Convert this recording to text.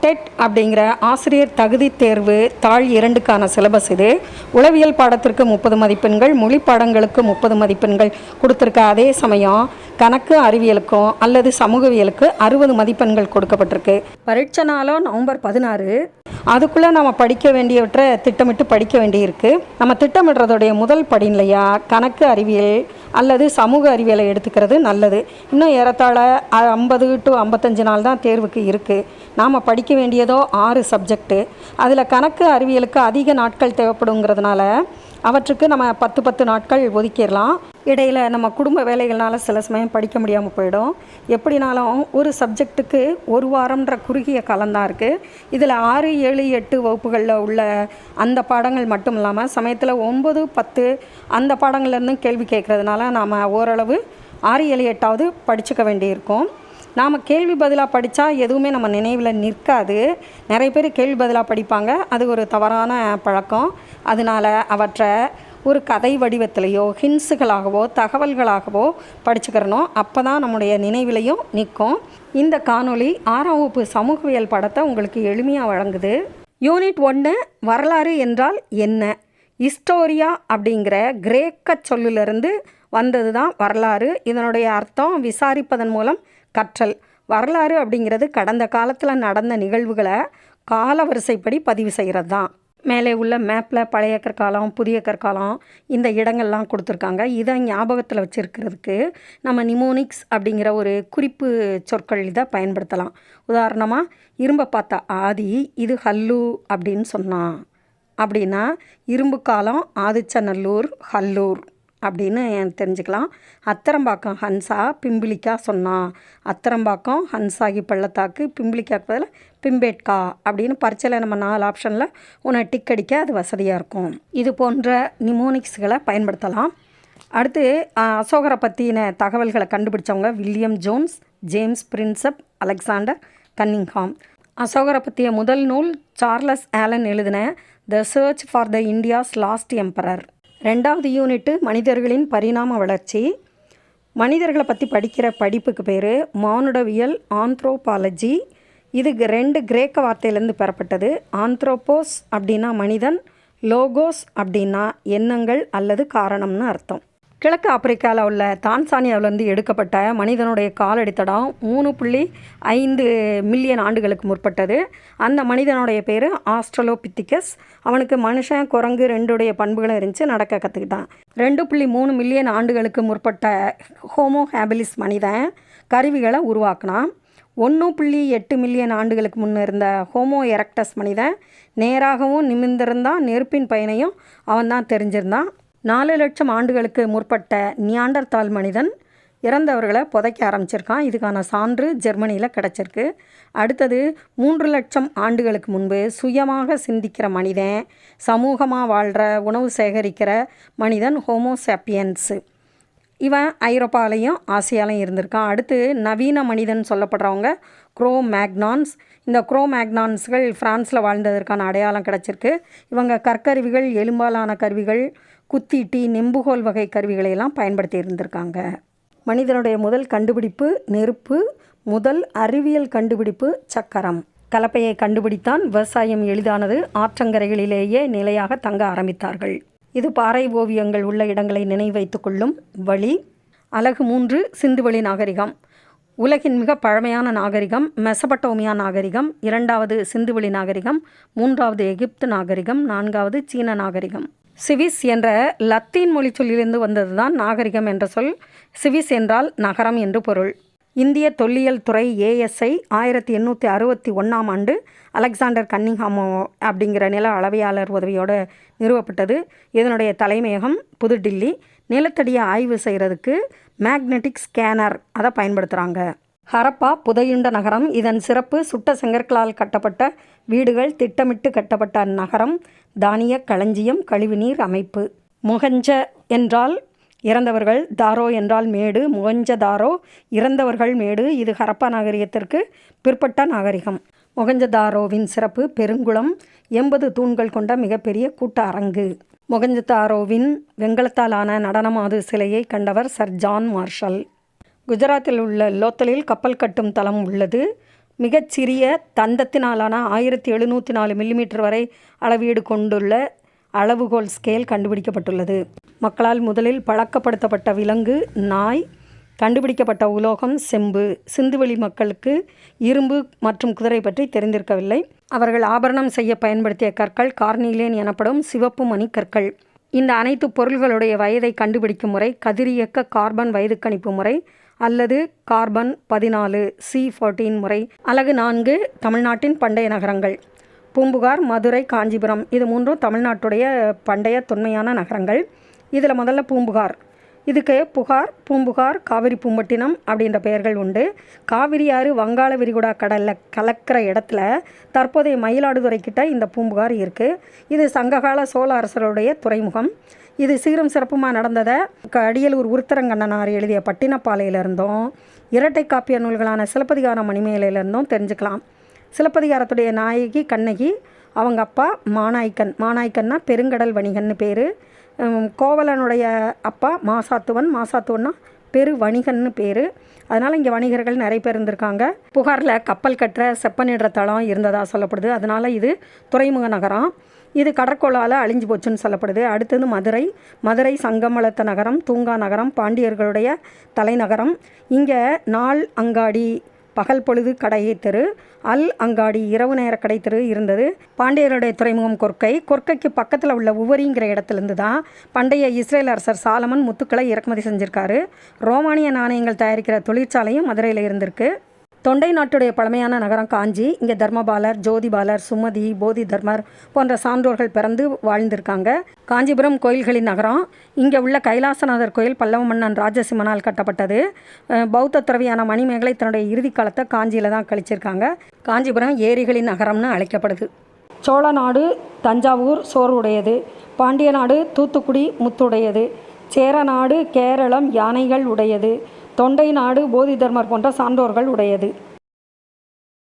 Dead அப்படிங்கிற ஆசிரியர் தகுதி தேர்வு தாழ் இரண்டுக்கான சிலபஸ் இது. உளவியல் பாடத்திற்கு முப்பது மதிப்பெண்கள் மொழி பாடங்களுக்கு முப்பது மதிப்பெண்கள் கொடுத்துருக்க அதே சமயம் கணக்கு அறிவியலுக்கும் அல்லது சமூகவியலுக்கு அறுபது மதிப்பெண்கள் கொடுக்கப்பட்டிருக்கு. பரீட்சை நாளும் நவம்பர் பதினாறு அதுக்குள்ளே நம்ம படிக்க வேண்டியவற்றை திட்டமிட்டு படிக்க வேண்டியிருக்கு. நம்ம திட்டமிடுறதுடைய முதல் படி இல்லையா? கணக்கு அறிவியல் அல்லது சமூக அறிவியலை எடுத்துக்கிறது நல்லது. இன்னும் ஏறத்தாழ ஐம்பது டு ஐம்பத்தஞ்சு நாள் தான் தேர்வுக்கு இருக்குது நாம் படிக்க வேண்டியதோ ஆறு சப்ஜெக்ட்டு. அதில் கணக்கு அறிவியலுக்கு அதிக நாட்கள் தேவைப்படுங்கிறதுனால அவற்றுக்கு நம்ம பத்து பத்து நாட்கள் ஒதுக்கிடலாம். இடையில் நம்ம குடும்ப வேலைகள்னால சில சமயம் படிக்க முடியாமல் போயிடும். எப்படினாலும் ஒரு சப்ஜெக்ட்டுக்கு ஒரு வாரம்ன்ற குறுகிய காலம்தான் இருக்குது இதில் ஆறு ஏழு எட்டு வகுப்புகளில் உள்ள அந்த பாடங்கள் மட்டும் இல்லாமல் சமயத்தில் ஒம்பது பத்து அந்த பாடங்கள்லேருந்தும் கேள்வி கேட்குறதுனால நாம் ஓரளவு ஆறு ஏழு எட்டாவது படிச்சுக்க வேண்டியிருக்கும். நாம் கேள்வி பதிலாக படித்தா எதுவுமே நம்ம நினைவில் நிற்காது. நிறைய பேர் கேள்வி பதிலாக படிப்பாங்க. அது ஒரு தவறான பழக்கம். அதனால் அவற்றை ஒரு கதை வடிவத்திலையோ ஹின்ஸுகளாகவோ தகவல்களாகவோ படிச்சுக்கிறணும் அப்போ தான் நம்முடைய நினைவிலையும் நிற்கும். இந்த காணொளி ஆறாம் வகுப்பு சமூகவியல் படத்தை உங்களுக்கு எளிமையாக வழங்குது. யூனிட் ஒன்று வரலாறு என்றால் என்ன? ஹிஸ்டோரியா அப்படிங்கிற கிரேக்க சொல்லிலிருந்து வந்தது தான் வரலாறு. இதனுடைய அர்த்தம் விசாரிப்பதன் மூலம் கற்றல். வரலாறு அப்படிங்கிறது கடந்த காலத்தில் நடந்த நிகழ்வுகளை கால வரிசைப்படி பதிவு செய்கிறது தான் மேலே உள்ள மேப்பில் பழைய கற்காலம் புதிய கற்காலம் இந்த இடங்கள்லாம் கொடுத்துருக்காங்க. இதை ஞாபகத்தில் வச்சுருக்கிறதுக்கு நம்ம நிமோனிக்ஸ் அப்படிங்கிற ஒரு குறிப்பு சொற்கள் இதை பயன்படுத்தலாம். உதாரணமாக இரும்பை பார்த்த ஆதி இது ஹல்லு அப்படின்னு சொன்னான். அப்படின்னா இரும்பு காலம் ஆதிச்சநல்லூர் ஹல்லூர். அப்படின்னு தெரிஞ்சுக்கலாம். அத்தரம்பாக்கம் ஹன்சா பிம்பிளிக்கா சொன்னான் அத்தரம்பாக்கம் ஹன்சாகி பள்ளத்தாக்கு பிம்பிளிக்கா பதில் பிம்பேட்கா அப்படின்னு பரிச்சையில் நம்ம நாலு ஆப்ஷனில் உன்னை டிக் அடிக்க அது வசதியாக இருக்கும். இது போன்ற நிமோனிக்ஸ்களை பயன்படுத்தலாம். அடுத்து அசோகரை பற்றின தகவல்களை கண்டுபிடிச்சவங்க William Jones James Prinsep Alexander Cunningham அசோகரை பற்றிய முதல் நூல் சார்லஸ் ஆலன் எழுதின the search for the India's lost emperor. ரெண்டாவது யூனிட்டு மனிதர்களின் பரிணாம வளர்ச்சி. மனிதர்களை பற்றி படிக்கிற படிப்புக்கு பேர் மானுடவியல் ஆந்த்ரோபாலஜி. இது ரெண்டு கிரேக்க வார்த்தையிலேருந்து பெறப்பட்டது. ஆந்த்ரோபோஸ் அப்படின்னா மனிதன் லோகோஸ் அப்படின்னா எண்ணங்கள் அல்லது காரணம்னு அர்த்தம். கிழக்கு ஆப்பிரிக்காவில் உள்ள தான்சானியாவிலேருந்து எடுக்கப்பட்ட மனிதனுடைய காலடி தடம் மூணு புள்ளி ஐந்து மில்லியன் ஆண்டுகளுக்கு முற்பட்டது. அந்த மனிதனுடைய பேர் ஆஸ்ட்ரலோபித்திகஸ். அவனுக்கு மனுஷன் குரங்கு ரெண்டுடைய பண்புகளும் இருந்துச்சு நடக்க கற்றுக்கிட்டான் ரெண்டு புள்ளி மூணு மில்லியன் ஆண்டுகளுக்கு முற்பட்ட ஹோமோ ஹேபிலிஸ் மனிதன் கருவிகளை உருவாக்கினான். ஒன்று புள்ளி எட்டு மில்லியன் ஆண்டுகளுக்கு முன்னே இருந்த ஹோமோ எரக்டஸ் மனிதன் நேராகவும் நிமிர்ந்திருந்தான். நெருப்பின் பயனையும் அவன் தான் தெரிஞ்சிருந்தான். நாலு லட்சம் ஆண்டுகளுக்கு முற்பட்ட நியாண்டர்தால் மனிதன் இறந்தவர்களை புதைக்க ஆரம்பிச்சிருக்கான். இதுக்கான சான்று ஜெர்மனியில் கிடச்சிருக்கு. அடுத்தது மூன்று லட்சம் ஆண்டுகளுக்கு முன்பு சுயமாக சிந்திக்கிற மனிதன் சமூகமாக வாழ்கிற உணவு சேகரிக்கிற மனிதன் ஹோமோசாப்பியன்ஸு இவன் ஐரோப்பாலையும் ஆசியாலையும் இருந்திருக்கான். அடுத்து நவீன மனிதன் சொல்லப்படுறவங்க குரோ மேக்னான்ஸ் இந்த குரோ மேக்னான்ஸ்கள் ஃப்ரான்ஸில் வாழ்ந்ததற்கான அடையாளம் கிடச்சிருக்கு. இவங்க கற்கருவிகள் எலும்பாலான கருவிகள் குத்தீட்டி நெம்புகோல் வகை கருவிகளை எல்லாம் பயன்படுத்தி இருந்திருக்காங்க. மனிதனுடைய முதல் கண்டுபிடிப்பு நெருப்பு முதல் அறிவியல் கண்டுபிடிப்பு சக்கரம். கலப்பையை கண்டுபிடித்தான் விவசாயம் எளிதானது. ஆற்றங்கரைகளிலேயே நிலையாக தங்க ஆரம்பித்தார்கள். இது பாறை ஓவியங்கள் உள்ள இடங்களை நினைவைத்து கொள்ளும் வழி. அலகு மூன்று சிந்துவெளி நாகரிகம். உலகின் மிக பழமையான நாகரிகம் மெசபட்டோமியா நாகரிகம். இரண்டாவது சிந்துவெளி நாகரிகம். மூன்றாவது எகிப்து நாகரிகம். நான்காவது சீன நாகரிகம். சிவிஸ் என்ற லத்தீன் மொழி சொல்லிலிருந்து வந்ததுதான் நாகரிகம் என்ற சொல். சிவிஸ் என்றால் நகரம் என்று பொருள். இந்திய தொல்லியல் துறை ஏஎஸ்ஐ ஆயிரத்தி எண்ணூற்றி அறுபத்தி ஒன்றாம் ஆண்டு அலெக்சாண்டர் கன்னிங்ஹாமோ அப்படிங்கிற நில அளவையாளர் உதவியோடு நிறுவப்பட்டது. இதனுடைய தலைமையகம் புதுடில்லி. நிலத்தடியை ஆய்வு செய்கிறதுக்கு மேக்னெட்டிக் ஸ்கேனர் அதை பயன்படுத்துகிறாங்க ஹரப்பா புதையுண்ட நகரம். இதன் சிறப்பு சுட்ட செங்கற்களால் கட்டப்பட்ட வீடுகள் திட்டமிட்டு கட்டப்பட்ட அந்நகரம் தானிய களஞ்சியம் கழிவுநீர் அமைப்பு. முகஞ்ச என்றால் இறந்தவர்கள் தாரோ என்றால் மேடு முகஞ்ச தாரோ இறந்தவர்கள் மேடு இது ஹரப்பா நாகரிகத்திற்கு பிற்பட்ட நாகரிகம். மொகஞ்சதாரோவின் சிறப்பு பெருங்குளம் எண்பது தூண்கள் கொண்ட மிகப்பெரிய கூட்ட அரங்கு மொகஞ்சதாரோவின் வெங்கலத்தாலான நடனமாது சிலையை கண்டவர் சர் ஜான் மார்ஷல். குஜராத்தில் உள்ள லோத்தலில் கப்பல் கட்டும் தளம் உள்ளது. மிகச்சிறிய தந்தத்தினாலான ஆயிரத்தி எழுநூற்றி நாலு மில்லிமீட்டர் வரை அளவீடு கொண்டுள்ள அளவுகோல் ஸ்கேல் கண்டுபிடிக்கப்பட்டுள்ளது. மக்களால் முதலில் பழக்கப்படுத்தப்பட்ட விலங்கு நாய் கண்டுபிடிக்கப்பட்ட உலோகம் செம்பு. சிந்துவெளி மக்களுக்கு இரும்பு மற்றும் குதிரை பற்றி தெரிந்திருக்கவில்லை. அவர்கள் ஆபரணம் செய்ய பயன்படுத்திய கற்கள் கார்னிலேன் எனப்படும் சிவப்பு மணி கற்கள். இந்த அனைத்து பொருள்களுடைய வயதை கண்டுபிடிக்கும் முறை கதிரியக்க கார்பன் வயது கணிப்பு முறை அல்லது கார்பன் பதினாலு சி ஃபோர்டீன் முறை. அலகு நான்கு தமிழ்நாட்டின் பண்டைய நகரங்கள். பூம்புகார் மதுரை காஞ்சிபுரம். இது மூன்றும் தமிழ்நாட்டுடைய பண்டைய தொன்மையான நகரங்கள். இதில் முதல்ல பூம்புகார். இதுக்கு புகார் பூம்புகார் காவிரி பூம்பட்டினம் அப்படின்ற பெயர்கள் உண்டு. காவிரி ஆறு வங்காள விரிகுடா கடலில் கலக்கிற இடத்துல தற்போதைய மயிலாடுதுறை கிட்ட இந்த பூம்புகார் இருக்குது இது சங்ககால சோழ அரசருடைய துறைமுகம். இது சீரும் சிறப்புமாக நடந்ததை க- அடியலூர் உருத்தரங்கண்ணனார் எழுதிய பட்டினப்பாலையிலிருந்தும் இரட்டை காப்பிய நூல்களான சிலப்பதிகாரம் மணிமேலையிலிருந்தும் தெரிஞ்சுக்கலாம். சிலப்பதிகாரத்துடைய நாயகி கண்ணகி அவங்க அப்பா மானாய்க்கன் மானாய்க்கன்னா பெருங்கடல் வணிகன்னு பேர். கோவலனுடைய அப்பா மாசாத்துவன். மாசாத்துவன்னா பெரு வணிகன்னு பேர். அதனால் இங்கே வணிகர்கள் நிறைய பேர் இருந்திருக்காங்க. புகாரில் கப்பல் கட்டுற செப்பனிடுற தளம் இருந்ததாக சொல்லப்படுது. அதனால் இது துறைமுக நகரம். இது கடற்கோளால் அழிஞ்சு போச்சுன்னு சொல்லப்படுது. அடுத்தது மதுரை. மதுரை சங்கமலத்த நகரம் தூங்கா நகரம் பாண்டியர்களுடைய தலைநகரம். இங்கே நாள் அங்காடி பகல் பொழுது கடை தெரு அல் அங்காடி இரவு நேர கடை தெரு இருந்தது. பாண்டியருடைய துறைமுகம் கொர்க்கை. கொர்க்கைக்கு பக்கத்தில் உள்ள உவரிங்கிற இடத்துலேருந்து தான் பண்டைய இஸ்ரேல் அரசர் சாலமன் முத்துக்களை இறக்குமதி செஞ்சுருக்காரு. ரோமானிய நாணயங்கள் தயாரிக்கிற தொழிற்சாலையும் மதுரையில் இருந்திருக்கு. தொண்டை நாட்டுடைய பழமையான நகரம் காஞ்சி. இங்கே தர்மபாலர் ஜோதிபாலர் சுமதி போதி தர்மர் போன்ற சான்றோர்கள் பிறந்து வாழ்ந்திருக்காங்க. காஞ்சிபுரம் கோயில்களின் நகரம். இங்கே உள்ள கைலாசநாதர் கோயில் பல்லவ மன்னன் ராஜசிம்மனால் கட்டப்பட்டது. பௌத்த துறவியான மணிமேகலை தன்னுடைய இறுதி காலத்தை காஞ்சியில் தான் கழிச்சிருக்காங்க. காஞ்சிபுரம் ஏரிகளின் நகரம்னு அழைக்கப்படுது. சோழ நாடு தஞ்சாவூர் சோர்வுடையது பாண்டிய நாடு தூத்துக்குடி முத்துடையது. சேர நாடு கேரளம் யானைகள் உடையது. தொண்டை நாடு போதி தர்மர் போன்ற சான்றோர்கள் உடையது.